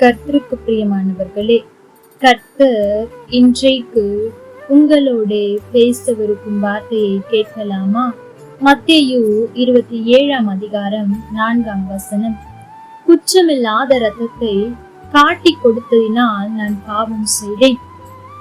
கர்த்தருக்கு பிரியமானவர்களே கர்த்தர் இன்றைக்கு உங்களோட பேசவிருக்கும் வார்த்தையை கேட்கலாமா? மத்தேயு இருபத்தி ஏழாம் அதிகாரம் நான்காம் வசனம். குற்றமில்லாத ரத்தத்தை காட்டி கொடுத்ததினால் நான் பாவம் செய்தேன்.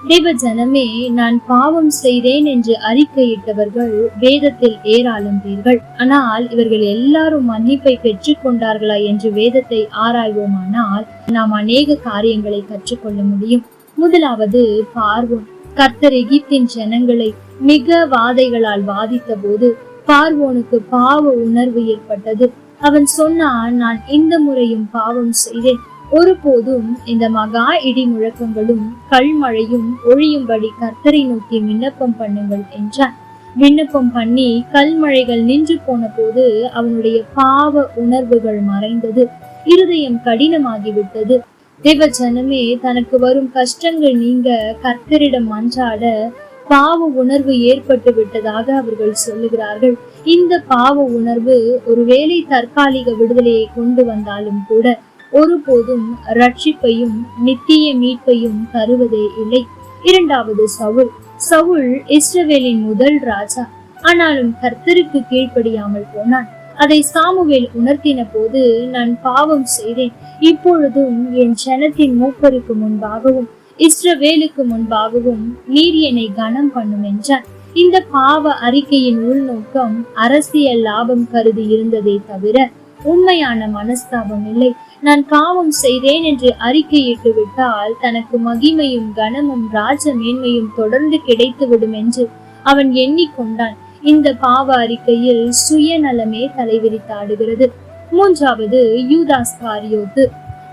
தேவ ஜனமே நான் பாவம் செய்தேன் என்று அறிக்கையிட்டவர்கள் வேதத்தில் ஏராளம் பேர்கள் ஆனால் இவர்கள் எல்லாரும் மன்னிப்பை பெற்றுக் கொண்டார்களா என்று வேதத்தை ஆராய்வோமானால் நாம் அநேக காரியங்களை கற்றுக்கொள்ள முடியும். முதலாவது பார்வோம் கர்த்தர் எகிப்தின் ஜனங்களை மிக வாதைகளால் வாதித்த போது பார்வோனுக்கு பாவ உணர்வு ஏற்பட்டது. அவன் சொன்னான் நான் இந்த முறையும் பாவம் செய்தேன். ஒருபோதும் இந்த மகா இடி முழக்கங்களும் கல்மழையும் ஒழியும்படி கர்த்தரை நோக்கி விண்ணப்பம் பண்ணுங்கள் என்றார் விண்ணப்பம் பண்ணி கல்மழைகள் நின்று போன போது அவனுடைய பாவ உணர்வுகள் மறைந்தது. இருதயம் கடினமாகிவிட்டது. தேவ ஜனமே தனக்கு வரும் கஷ்டங்கள் நீங்க கர்த்தரிடம் மன்றாட பாவ உணர்வு ஏற்பட்டு விட்டதாக அவர்கள் சொல்லுகிறார்கள். இந்த பாவ உணர்வு ஒருவேளை தற்காலிக விடுதலையை கொண்டு வந்தாலும் கூட ஒருபோதும் ரட்சிப்பையும் நித்திய மீட்பையும் தருவதே இல்லை. இரண்டாவது சவுல். சவுல் இஸ்ரவேலின் முதல் ராஜா. ஆனாலும் கர்த்தருக்கு கீழ்ப்படியாமல் போனான். அதை சாமுவேல் உணர்த்தின போது நான் பாவம் செய்தேன். இப்பொழுதும் என் ஜனத்தின் மூப்பருக்கு முன்பாகவும் இஸ்ரவேலுக்கு முன்பாகவும் நீர் என்னை கனம் பண்ணும் என்றான். இந்த பாவ அறிக்கையின் உள்நோக்கம் அரசியல் லாபம் கருதி இருந்ததே தவிர உண்மையான மனஸ்தாபம் இல்லை. நான் பாவம் செய்தேன் என்று அறிக்கையிட்டு விட்டால் தனக்கு மகிமையும் கனமும் ராஜ மேன்மையும் தொடர்ந்து கிடைத்துவிடும் என்று அவன் எண்ணிக்கொண்டான். இந்த பாவ அறிக்கையில் சுயநலமே தலைவிரித்தாடுகிறது. மூன்றாவது யூதாஸ் காரியோத்து.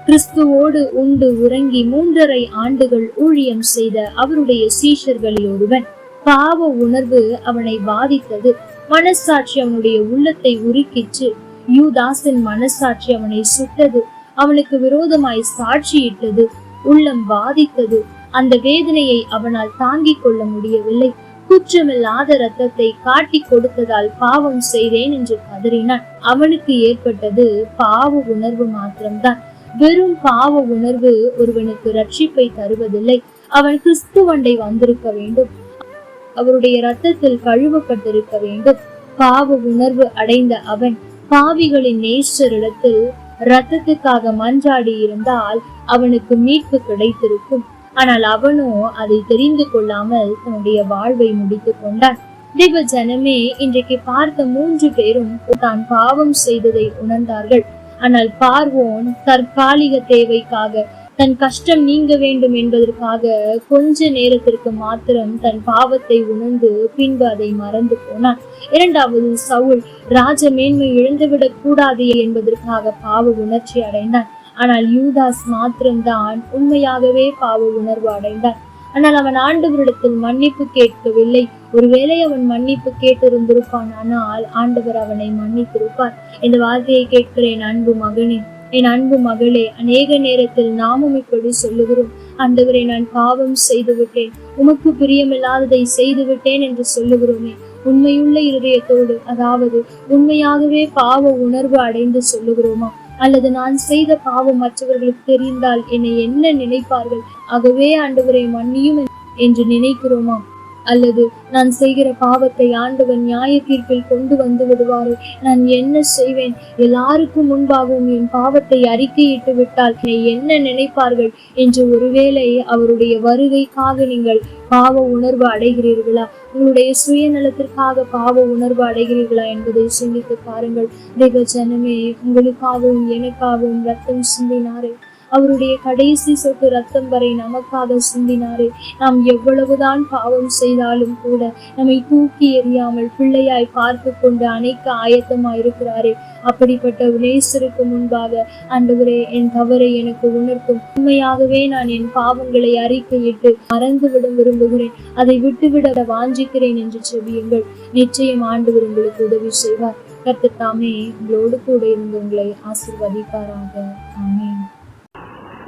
கிறிஸ்துவோடு உண்டு உறங்கி மூன்றரை ஆண்டுகள் ஊழியம் செய்த அவருடைய சீஷர்களில் ஒருவன். பாவ உணர்வு அவனை பாதித்தது. மனசாட்சி அவனுடைய உள்ளத்தை உருக்கிற்று. யூதாஸின் மனசாட்சி அவனை சுட்டது. அவனுக்கு விரோதமாய் சாட்சியிட்டது உள்ளம் பாதித்தது அந்த வேதனையை அவனால் தாங்கிக் கொள்ள முடியவில்லை. குற்றமில்லாத ரத்தத்தை காட்டி கொடுத்ததால் பாவம் செய்தேன் என்று கதறினான். அவனுக்கு ஏற்பட்டது பாவ உணர்வு மாத்திரம்தான். வெறும் பாவ உணர்வு ஒருவனுக்கு ரட்சிப்பை தருவதில்லை. அவன் கிறிஸ்துவண்டை வந்திருக்க வேண்டும். அவருடைய ரத்தத்தில் கழுவப்பட்டிருக்க வேண்டும். பாவ உணர்வு அடைந்த அவன் பாவிகளின் நேசரிடத்தில் ரத்தத்துக்காக மன்றாடி இருந்தால் அவனுக்கு மீட்பு கிடைத்திருக்கும். ஆனால் அவனோ அதை தெரிந்து கொள்ளாமல் தன்னுடைய வாழ்வை முடித்துக் கொண்டான். தேவ ஜனமே இன்றைக்கு பார்த்த மூன்று பேரும் தான் பாவம் செய்ததை உணர்ந்தார்கள். ஆனால் பார்வோன் தற்காலிக தேவைக்காக தன் கஷ்டம் நீங்க வேண்டும் என்பதற்காக கொஞ்ச நேரத்திற்கு மாத்திரம் தன் பாவத்தை உணர்ந்து பின்பு அதை மறந்து போனான். இரண்டாவது சவுல் ராஜ மேன்மை இழந்துவிடக் கூடாது என்பதற்காக பாவ உணர்ச்சி அடைந்தான். ஆனால் யூதாஸ் மாத்திரம்தான் உண்மையாகவே பாவ உணர்வு அடைந்தான். ஆனால் அவன் ஆண்டவரிடத்தில் மன்னிப்பு கேட்கவில்லை. ஒருவேளை அவன் மன்னிப்பு கேட்டிருந்திருப்பான் ஆனால் ஆண்டவர் அவனை மன்னித்திருப்பார். இந்த வார்த்தையை கேட்கிறேன் அன்பு மகனே. என் அன்பு மகளே அநேக நேரத்தில் நாமும் இப்படி சொல்லுகிறோம். ஆண்டவரை நான் பாவம் செய்து விட்டேன் உமக்கு பிரியமில்லாததை செய்து விட்டேன் என்று சொல்லுகிறோமே. உண்மையுள்ள இருதயத்தோடு அதாவது உண்மையாகவே பாவ உணர்வு அடைந்து சொல்லுகிறோமா? அல்லது நான் செய்த பாவம் மற்றவர்களுக்கு தெரிந்தால் என்னை என்ன நினைப்பார்கள்? ஆகவே ஆண்டவரை மன்னியும் என்று நினைக்கிறோமா? அல்லது நான் செய்கிற பாவத்தை ஆண்டவன் நியாய தீர்ப்பில் கொண்டு வந்து விடுவாரே? நான் என்ன செய்வேன்? எல்லாருக்கும் முன்பாகவும் என் பாவத்தை அறிக்கையிட்டு விட்டால் என்ன நினைப்பார்கள்? என்று ஒருவேளை அவருடைய வருகைக்காக நீங்கள் பாவ உணர்வு அடைகிறீர்களா? உங்களுடைய சுயநலத்திற்காக பாவ உணர்வு அடைகிறீர்களா என்பதை சிந்தித்து பாருங்கள். தெய்வ ஜனமே உங்களுக்காகவும் எனக்காகவும் ரத்தம் சிந்தினாரே. அவருடைய கடைசி சொட்டு ரத்தம் வரை நமக்காக சிந்தினாரே. நாம் எவ்வளவுதான் பாவம் செய்தாலும் கூட நம்மை தூக்கி எறியாமல் பிள்ளையாய் பார்த்து கொண்டு அணைக்க ஆயத்தமாயிருக்கிறாரே. அப்படிப்பட்ட நேசருக்கு முன்பாக அன்றுவரே என் தவறை எனக்கு உணர்த்தும். உண்மையாகவே நான் என் பாவங்களை அறிக்கையிட்டு மறந்துவிட விரும்புகிறேன். அதை விட்டுவிட வாஞ்சிக்கிறேன் என்று செவியுங்கள் நிச்சயம் ஆண்டவர் உங்களுக்கு உதவி செய்வார். கர்த்தர் தாமே உங்களோடு கூட இருந்து உங்களை ஆசிர்வதிப்பாராக. ஆமேன்.